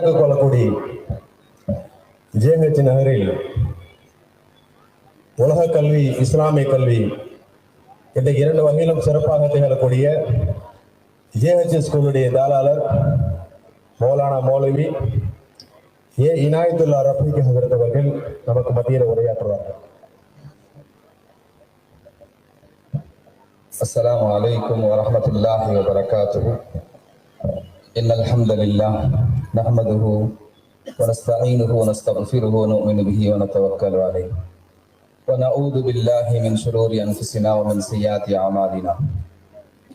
கணக்கு கொள்ளக்கூடிய ஜேஎம்ஹெச் நகரில் உலக கல்வி இஸ்லாமிய கல்வி இந்த இரண்டு வகையிலும் சிறப்பாக திகழக்கூடிய ஜேஹெச் ஸ்கூலுடைய தாளாளர் மௌலானா மௌலவி ஏ. இனாயத்துல்லா ரஃபீக் அவர்கள் நமக்கு மத்தியில் உரையாற்றுவார்கள். அஸ்லாம் வலைக்கம் வரமத்துல்லாஹி வபரகாத்து இன்னல் அஹமதுல்லா نحمده ونستعينه ونستغفره ونؤمن به ونتوكل عليه. ونعوذ بالله من شرور أنفسنا ومن سيئات أعمالنا.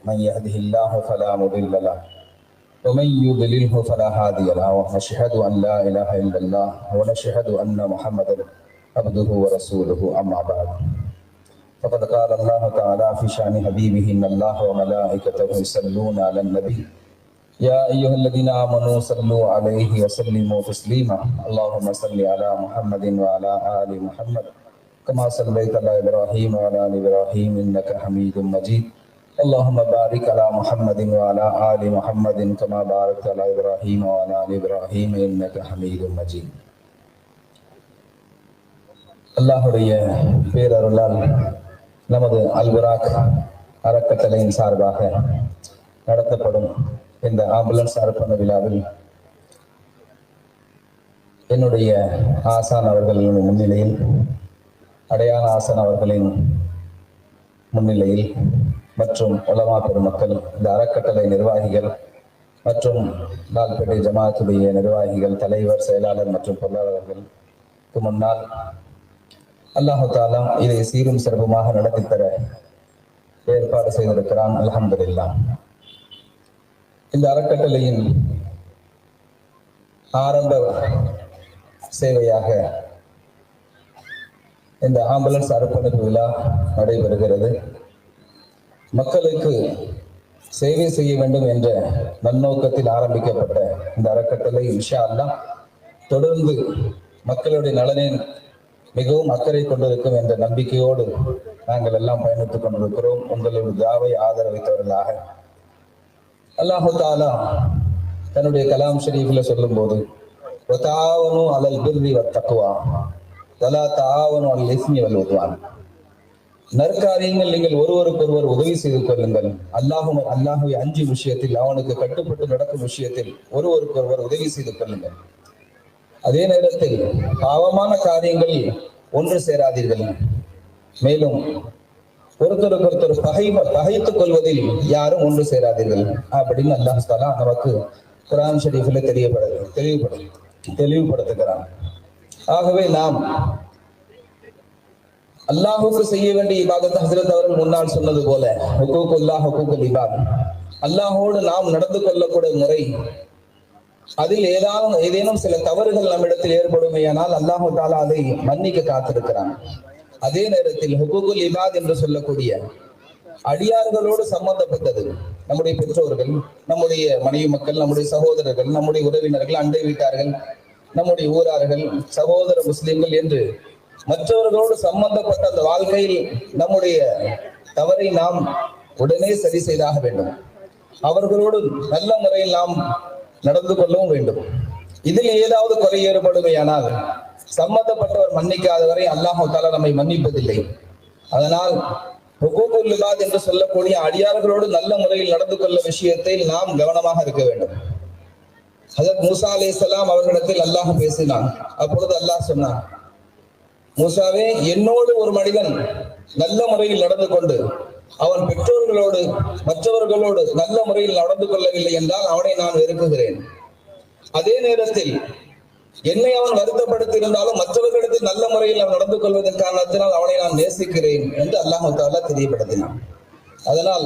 من يهده الله فلا مضل له ومن يضلله فلا هادي له. ونشهد أن لا إله إلا الله ونشهد أن محمدا عبده ورسوله. أما بعد فقد قال الله تعالى في شأن حبيبه إن الله وملائكته يصلون على النبي يا أيها الذين آمنوا صلوا عليه وسلموا تسليما اللهم صل على محمد وعلى آل محمد كما صليت على إبراهيم وعلى آل إبراهيم إنك حميد مجيد اللهم بارك على محمد وعلى آل محمد كما باركت على إبراهيم وعلى آل إبراهيم إنك حميد مجيد அல்லாஹுடைய பேரருளால் நமது அல்புராக் அறக்கட்டளையின் சார்பாக நடத்தப்படும் இந்த ஆம்புலன்ஸ் அர்ப்பண விழாவில் என்னுடைய ஆசான் அவர்களின் முன்னிலையில் அடையாள ஆசான் அவர்களின் முன்னிலையில் மற்றும் உலமா பெருமக்கள் இந்த அறக்கட்டளை நிர்வாகிகள் மற்றும் லால்பேட்டை ஜமாத்துடைய நிர்வாகிகள் தலைவர் செயலாளர் மற்றும் பொருளாளர்களுக்கு முன்னால் அல்லாஹு தாலாம் இதை சீரும் சிறப்புமாக நடத்தி தர ஏற்பாடு செய்திருக்கிறான். அலமதுல்லாம் இந்த அறக்கட்டளையின் ஆரம்ப சேவையாக இந்த ஆம்புலன்ஸ் அர்ப்பணிப்பு விழா நடைபெறுகிறது. மக்களுக்கு சேவை செய்ய வேண்டும் என்ற நன்னோக்கத்தில் ஆரம்பிக்கப்பட்ட இந்த அறக்கட்டளை இன்ஷா தொடர்ந்து மக்களுடைய நலனின் மிகவும் அக்கறை கொண்டிருக்கும் என்ற நம்பிக்கையோடு நாங்கள் எல்லாம் பயணித்துக் கொண்டிருக்கிறோம். உங்களுடைய தாவை ஆதரவைத்தவர்களாக அல்லாஹு தாலா தன்னுடைய கலாம் ஷெரீஃபில் சொல்லும் போது ஒத்தாவனு அலல் பிர்வி வத்தக்குவா தலா தாவனும் அல் இஸ்மி வல் உதுவான். நற்காரியங்கள் நீங்கள் ஒருவருக்கொருவர் உதவி செய்து கொள்ளுங்கள். அல்லாஹும் அல்லாஹுவை அஞ்சு விஷயத்தில் அவனுக்கு கட்டுப்பட்டு நடக்கும் விஷயத்தில் ஒருவருக்கொருவர் உதவி செய்து கொள்ளுங்கள். அதே நேரத்தில் பாவமான காரியங்களில் ஒன்று சேராதீர்கள். மேலும் ஒருத்தருக்கு ஒருத்தர் பகை பகைத்துக் கொள்வதில் யாரும் ஒன்று சேராதீர்கள். அப்படின்னு அல்லாஹ் தாலா நமக்கு குரான் ஷரீஃபில் தெரியப்படு தெளிவுபடு தெளிவுபடுத்துகிறான். ஆகவே நாம் அல்லாஹுக்கு செய்ய வேண்டிய இபாதத்தை ஹசரத் அவர்கள் முன்னால் சொன்னது போல ஹுக்கூக்குல்லா ஹுக்கூக்குல் இபாத். அல்லாஹோடு நாம் நடந்து கொள்ளக்கூடிய முறை அதில் ஏதாவது ஏதேனும் சில தவறுகள் நம்மிடத்தில் ஏற்படுமையானால் அல்லாஹு தாலா அதை மன்னிக்க காத்திருக்கிறான். அதே நேரத்தில் ஹுகுகுல் இபாத் என்று சொல்லக்கூடிய அடியார்களோடு சம்பந்தப்பட்டது. நம்முடைய பெற்றோர்கள் நம்முடைய மனைவி மக்கள் நம்முடைய சகோதரர்கள் நம்முடைய உறவினர்கள் அண்டை வீட்டார்கள் நம்முடைய ஊரார்கள் சகோதர முஸ்லிம்கள் என்று மற்றவர்களோடு சம்பந்தப்பட்ட அந்த வாழ்க்கையில் நம்முடைய தவறை நாம் உடனே சரி செய்தாக வேண்டும். அவர்களோடு நல்ல முறையில் நாம் நடந்து கொள்ளவும் வேண்டும். இதில் ஏதாவது குறை ஏற்படுமையானால் சம்பந்தப்பட்டவர் மன்னிக்காதவரை அல்லாஹு தாலா நம்மை மன்னிப்பதில்லை. அதனால் ஹுகூபுல்லாத் என்று சொல்லக்கூடிய அடியார்களோடு நல்ல முறையில் நடந்து கொள்ள விஷயத்தில் நாம் கவனமாக இருக்க வேண்டும். ஹசத் மூசா அலே இஸ்லாம் அவர்களிடத்தில் அல்லாஹ் பேசினான். அப்பொழுது அல்லாஹ் சொன்னான் மூசாவே என்னோடு ஒரு மனிதன் நல்ல முறையில் நடந்து கொண்டு அவன் பெற்றோர்களோடு மற்றவர்களோடு நல்ல முறையில் நடந்து கொள்ளவில்லை என்றால் அவனை நான் வெறுக்குகிறேன். அதே நேரத்தில் என்னை அவன் வருத்தப்படுத்தி இருந்தாலும் மற்றவர்களிடத்தில் நல்ல முறையில் அவன் நடந்து கொள்வதன் காரணத்தினால் அவனை நான் நேசிக்கிறேன் என்று அல்லாஹு தாலா தெரியப்படுத்தினான். அதனால்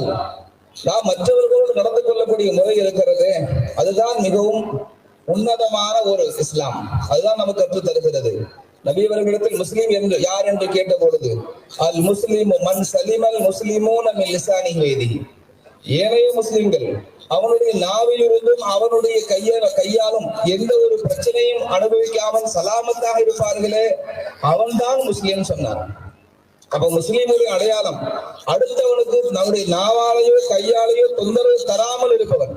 நாம் மற்றவர்களோடு நடந்து கொள்ளக்கூடிய முறை இருக்கிறது. அதுதான் மிகவும் உன்னதமான ஒரு இஸ்லாம். அதுதான் நமக்கு கற்றுத் தருகிறது. நபியவர்களிடத்தில் முஸ்லீம் என்று யார் என்று கேட்ட பொழுது அல் முஸ்லிம் மண் சலிமல் நம்ம லிசானி வேதி ஏனைய முஸ்லிம்கள் அவனுடைய நாவிலிருந்தும் அவனுடைய கைய கையாலும் எந்த ஒரு பிரச்சனையும் அனுபவிக்காமல் சலாமத்தாக இருப்பார்களே அவன்தான் முஸ்லீம் சொன்னார் அப்ப முஸ்லீம்களின் அடையாளம் அடுத்தவனுக்கு நம்முடைய நாவாலையோ கையாலையோ தொந்தரவு தராமல் இருப்பவன்.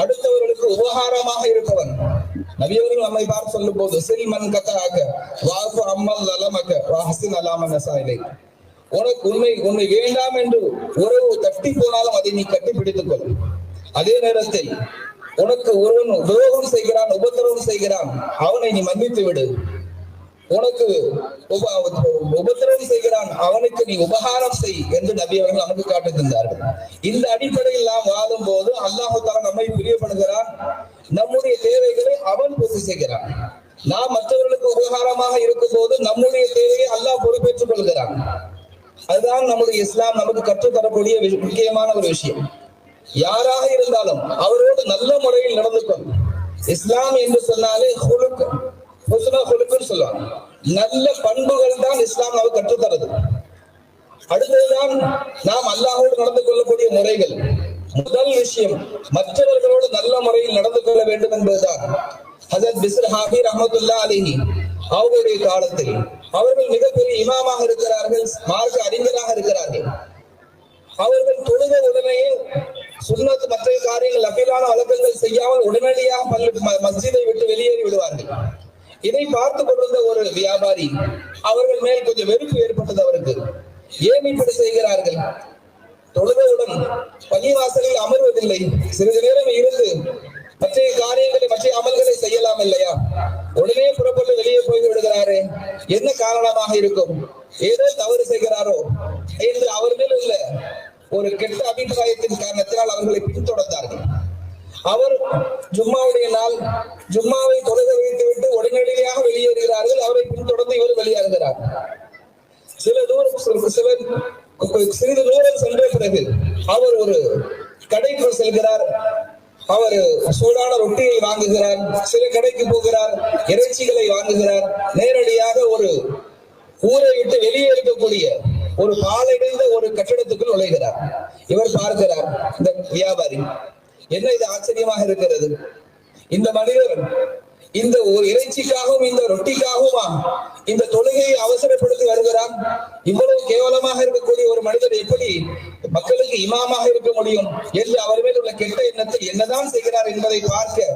அடுத்தவர்களுக்கு உபகாரமாக இருப்பவன். நபியவர்கள் நம்மை பார்த்து சொல்லும் போது சில் மன் கத்தாக்க வாக்கு அம்மல் நலமக்க வாஹசின் அலாம நசாயிலை. உனக்கு உண்மை உண்மை வேண்டாம் என்று உறவு தட்டி போனாலும் அதை நீ கட்டி பிடித்துக் கொள். அதே நேரத்தில் உனக்கு ஒருவன் துரோகம் செய்கிறான் உபத்திரவம் செய்கிறான் அவனை நீ மன்னித்து விடு. உனக்கு உப- உபத்திரவம் செய்கிறான் அவனுக்கு நீ உபகாரம் செய் என்று நபி அவர்கள் நமக்கு காட்டுகின்றார்கள் இந்த அடிப்படையில் நாம் வாழும் போது அல்லாஹு தாலா நம்மை பிரியப்படுகிறான் நம்முடைய தேவைகளை அவன் பூர்த்தி செய்கிறான். நாம் மற்றவர்களுக்கு உபகாரமாக இருக்கும் போது நம்முடைய தேவையை அல்லாஹ் பொறுப்பேற்றுக் கொள்கிறான். அதுதான் நம்முடைய இஸ்லாம் நமக்கு கற்றுத் தரக்கூடிய முக்கியமான ஒரு விஷயம். யாராக இருந்தாலும் அவரோடு நல்ல முறையில் நடந்து கொள். இஸ்லாம் என்று சொன்னாலே சொல்லுவாங்க. நல்ல பண்புகள் தான் இஸ்லாம் நமக்கு கற்றுத்தரது. அடுத்ததுதான் நாம் அல்லாஹோடு நடந்து கொள்ளக்கூடிய முறைகள். முதல் விஷயம் மற்றவர்களோடு நல்ல முறையில் நடந்து கொள்ள வேண்டும் என்பதுதான். ஹசத் பிஸ்ர் ஹாபி ரஹமத்துல்லா அலிஹி அவர்களுடைய காலத்தில் அவர்கள் மிகப்பெரிய இமாமாக இருக்கிறார்கள் மார்க்க அறிஞராக இருக்கிறார்கள். அவர்கள் தொழுத உடனேயே சுன்னத் மற்ற காரியங்கள் அபிலான வழக்கங்கள் செய்யாமல் உடனடியாக பள்ளி ம- மஸ்ஜிதை விட்டு வெளியேறி விடுவார்கள். இதை பார்த்து கொண்டிருந்த ஒரு வியாபாரி அவர்கள் மேல் கொஞ்சம் வெறுப்பு ஏற்பட்டது அவருக்கு. ஏன் இப்படி செய்கிறார்கள்? தொழுதவுடன் பள்ளிவாசலில் அமர்வதில்லை. சிறிது நேரம் இருந்து மற்ற காரியங்களை மற்ற அமல்களை செய்யலாம் இல்லையா? உடனே புறப்பட்டு வெளியே போய் விடுகிறாரே என்ன காரணமாக இருக்கும்? ஏதோ தவறு செய்கிறாரோ? என்று அவர் மேல் உள்ள ஒரு கெட்ட அபிப்பிராயத்தின் காரணத்தினால் அவர்களை பின்தொடர்ந்தார்கள். அவர் ஜும்மாவுடைய நாள் ஜும்மாவை தொழுக வைத்துவிட்டு உடனடியாக வெளியேறுகிறார்கள். அவரை பின்தொடர்ந்து இவர் வெளியேறுகிறார். சில தூரம் சில- சில சிறிது தூரம் சென்ற பிறகு அவர் ஒரு கடைக்கு செல்கிறார். அவர் சூடான ரொட்டியை வாங்குகிறார். சில கடைக்கு போகிறார். இறைச்சிகளை வாங்குகிறார். நேரடியாக ஒரு ஊரை விட்டு வெளியே இருக்கக்கூடிய ஒரு பாலடைந்த ஒரு கட்டிடத்துக்குள் நுழைகிறார். இவர் பார்க்கிறார் இந்த வியாபாரி என்ன இது ஆச்சரியமாக இருக்கிறது? இந்த மனிதர் இந்த ஒரு இறைச்சிக்காகவும் இந்த ரொட்டிக்காகவுமா இந்த தொழுகையை அவசரப்படுத்தி வருகிறார்? இவ்வளவு கேவலமாக இருக்கக்கூடிய ஒரு மனிதர் எப்படி மக்களுக்கு இமாமாக இருக்க முடியும்? என்று அவர் மேல் உள்ள கெட்ட எண்ணத்தை என்னதான் செய்கிறார் என்பதை பார்க்க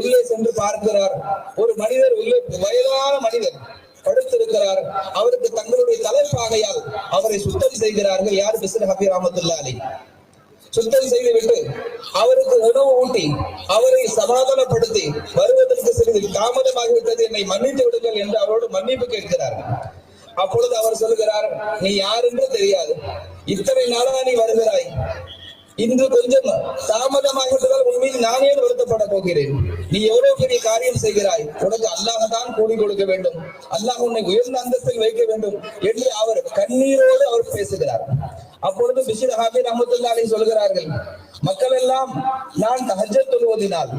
உள்ளே சென்று பார்க்கிறார். ஒரு மனிதர் உள்ளே வயதான மனிதர் படுத்திருக்கிறார். அவருக்கு தங்களுடைய தலைப்பாகையால் அவரை சுத்தம் செய்கிறார்கள். யார்? பிசர் ஹபீர் ரஹமத்துல்லா சுத்தம் செய்துவிட்டு அவருக்கு உணவு ஊட்டி அவரை சமாதானப்படுத்தி வருவதற்கு சிறிது தாமதமாகிவிட்டது. என்னை மன்னித்து விடுங்கள் என்று அவரோடு மன்னிப்பு கேட்கிறார். அப்பொழுது அவர் சொல்கிறார் நீ யார் என்று தெரியாது. இத்தனை நாளா நீ வருகிறாய். இன்று கொஞ்சம் தாமதமாகிவிட்டதால் உண்மையில் நானே வருத்தப்பட போகிறேன். நீ எவ்வளவு பெரிய காரியம் செய்கிறாய்? உனக்கு அல்லாஹ் தான் கூலி கொடுக்க வேண்டும். அல்லாஹ் உன்னை உயர்ந்த அந்தஸ்தில் வைக்க வேண்டும் என்று அவர் கண்ணீரோடு அவர் பேசுகிறார். அப்பொழுது பிஷிர் ஹாபிர் அஹமத்துல்லா அலி சொல்கிறார்கள் மக்கள் எல்லாம் நான் தஹஜத் தொழுவதினால்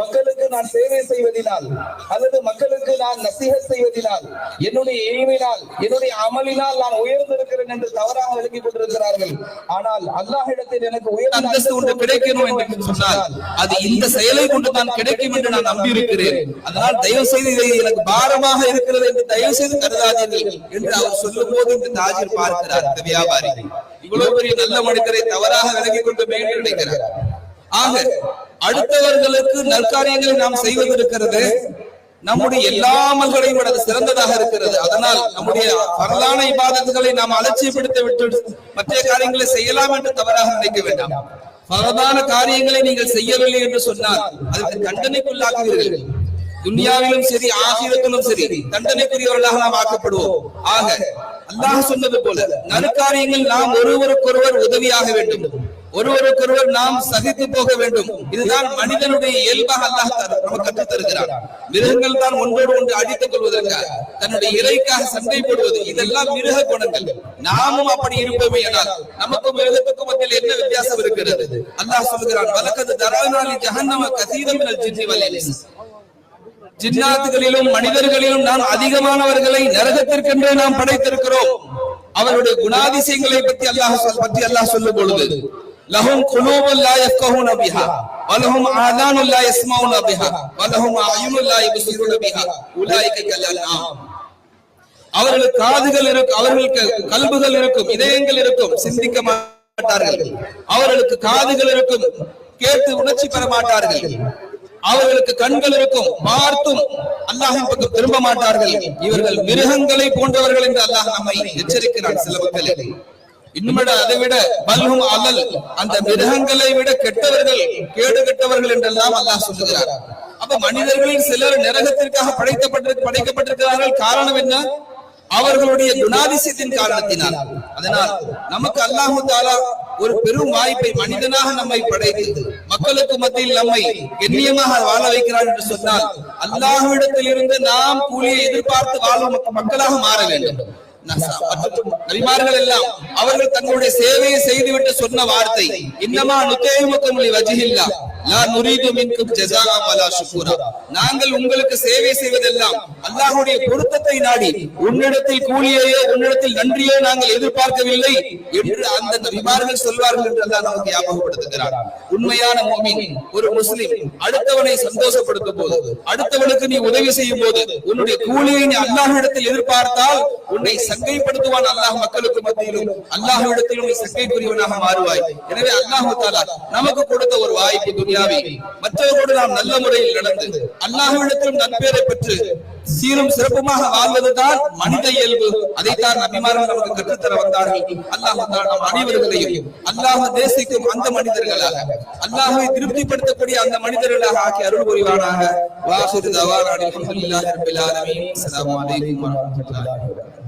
மக்களுக்கு நான் சேவை செய்வதினால் அல்லது மக்களுக்கு நான் நசிஹத் செய்வதினால் என்னுடைய எளிமையினால் என்னுடைய அமலினால் நான் உயர்ந்திருக்கிறேன் என்று தவறாக விளங்கிக் கொண்டிருக்கிறார்கள். ஆனால் அல்லாஹ்விடத்தில் எனக்கு உயர்ந்த அந்தஸ்து ஒன்று கிடைக்கணும் என்று சொன்னால் அது இந்த செயலை கொண்டு தான் கிடைக்கும் என்று நான் நம்பியிருக்கிறேன். அதனால் தயவு செய்து இதை எனக்கு பாரமாக இருக்கிறது என்று தயவு செய்து கருதாதீர்கள் என்று அவர் சொல்லும் போது இந்த தாஜிர் பார்க்கிறார் இந்த வியாபாரி. இவ்வளவு பெரிய நல்ல மனிதரை தவறாக விலகிக் கொண்டோமே என்று நினைக்கிறார். ஆக அடுத்தவர்களுக்கு நற்காரியங்களை நாம் செய்வதற்கிறது நம்முடைய எல்லா அமல்களையும் விட சிறந்ததாக இருக்கிறது. அதனால் நம்முடைய வரலான இபாதத்துகளை நாம் அலட்சியப்படுத்த விட்டு மற்ற காரியங்களை செய்யலாம் என்று தவறாக நினைக்க வேண்டாம். பரதான காரியங்களை நீங்கள் செய்யவில்லை என்று சொன்னால் அதற்கு தண்டனைக்குள்ளாக்குவீர்கள் துன்யாவிலும் சரி ஆசிரத்திலும் சரி தண்டனைக்குரியவர்களாக நாம் ஆக்கப்படுவோம். ஆக அல்லாஹ் சொன்னது போல நற்காரியங்கள் நாம் ஒருவருக்கொருவர் உதவியாக வேண்டும். ஒருவருக்கொருவர் நாம் சகித்து போக வேண்டும். இதுதான் மனிதனுடைய இயல்பாக அல்லாஹ் நமக்கு கற்றுத் தருகிறார் மிருகங்கள் தான் ஒன்றோடு ஒன்று அடித்துக் கொள்வதற்காக தன்னுடைய இறைக்காக சண்டை போடுவது இதெல்லாம் மிருக குணங்கள். நாமும் அப்படி இருப்போமே ஆனால் நமக்கும் மிருகத்துக்கும் மத்தியில் என்ன வித்தியாசம் இருக்கிறது? அல்லாஹ் சொல்கிறான் வலக்கது தரானாலி ஜஹன்னம கசீரம் மினல் ஜின்னி ஜின்னாத்துகளிலும் மனிதர்களிலும் நாம் அதிகமானவர்களை நரகத்திற்கென்றே நாம் படைத்திருக்கிறோம். அவருடைய குணாதிசயங்களை பற்றி அல்லாஹ் பற்றி அல்லாஹ் சொல்லும் பொழுது லஹும் குலூபுல் லா யஃகஹூன பிஹா வலஹும் ஆதானுல் லா யஸ்மவுன பிஹா வலஹும் அயுனுல் லா யுப்சிரூன பிஹா உலாயிக கல் அவர்களுக்கு காதுகள் இருக்கும் அவர்களுக்கு கல்புகள் இருக்கும் இதயங்கள் இருக்கும் சிந்திக்க மாட்டார்கள். அவர்களுக்கு காதுகள் இருக்கும் கேட்டு உணர்ச்சி பெற மாட்டார்கள். அவர்களுக்கு கண்கள் இருக்கும் பார்த்தும் அல்லாஹின் பக்கம் திரும்ப மாட்டார்கள். இவர்கள் மிருகங்களை போன்றவர்கள் என்று அல்லாஹ் நம்மை எச்சரிக்கிறான் சில மக்களே. இன்னும் அதை விட பல்கும் அலல் அந்த மிருகங்களை விட கெட்டவர்கள் கேடு கெட்டவர்கள் என்றெல்லாம் அல்லாஹ் சொல்லுகிறார். அப்ப மனிதர்களில் சிலர் நரகத்திற்காக படைக்கப்பட்டிரு படைக்கப்பட்டிருக்கிறார்கள். காரணம் என்ன? அவர்களுடைய குணாதிசயத்தின் காரணத்தினால். அதனால் நமக்கு அல்லாஹு தாலா ஒரு பெரும் வாய்ப்பை மனிதனாக நம்மை படைத்து மக்களுக்கு மத்தியில் நம்மை கண்ணியமாக வாழ வைக்கிறார் என்று சொன்னால் அல்லாஹ்விடத்தில் இருந்து நாம் கூலியை எதிர்பார்த்து வாழும் மக்களாக மாற வேண்டும். நபிமார்கள் எல்லாம் அவர்கள் தங்களுடைய சேவையை செய்துவிட்டு சொன்ன வார்த்தை இன்னமா நுத்தேமுக்கும் வஜில்லா நாங்கள் உங்களுக்கு சேவை செய்வதெல்லாம் அல்லாஹுடைய பொருத்தத்தை நாடி உன்னிடத்தில் கூலியையோ உன்னிடத்தில் நன்றியோ நாங்கள் எதிர்பார்க்கவில்லை என்று அந்த விமார்கள் சொல்வார்கள் என்று அல்லாஹ் நமக்கு ஞாபகப்படுத்துகிறார் உண்மையான மோமின் ஒரு முஸ்லிம் அடுத்தவனை சந்தோஷப்படுத்தும் போது அடுத்தவனுக்கு நீ உதவி செய்யும் போது உன்னுடைய கூலியை நீ அல்லாஹிடத்தில் எதிர்பார்த்தால் உன்னை சங்கைப்படுத்துவான் அல்லாஹ் மக்களுக்கு மத்தியிலும் அல்லாஹ்விடத்திலும் சங்கை சங்கைக்குரியவனாக மாறுவாய். எனவே அல்லாஹு தாலா நமக்கு கொடுத்த ஒரு வாய்ப்பு துணி துனியாவை மற்றவர்களோடு நாம் நல்ல முறையில் நடந்து அல்லாஹ்விடத்திலும் நற்பேரை பெற்று சீரும் சிறப்புமாக வாழ்வதுதான் மனித இயல்பு. அதைத்தான் நபிமார்கள் நமக்கு கற்றுத்தர வந்தார்கள். அல்லாஹ் நம் அனைவர்களையும் அல்லாஹ் தேசிக்கும் அந்த மனிதர்களாக அல்லாஹை திருப்திப்படுத்தக்கூடிய அந்த மனிதர்களாக ஆக்கி அருள் புரிவானாக. வாசுரு தவானா அல்ஹம்துலில்லாஹி ஆலமீன். அஸ்ஸலாமு அலைக்கும் வரஹ்மத்துல்லாஹி வபரகாத்துஹு.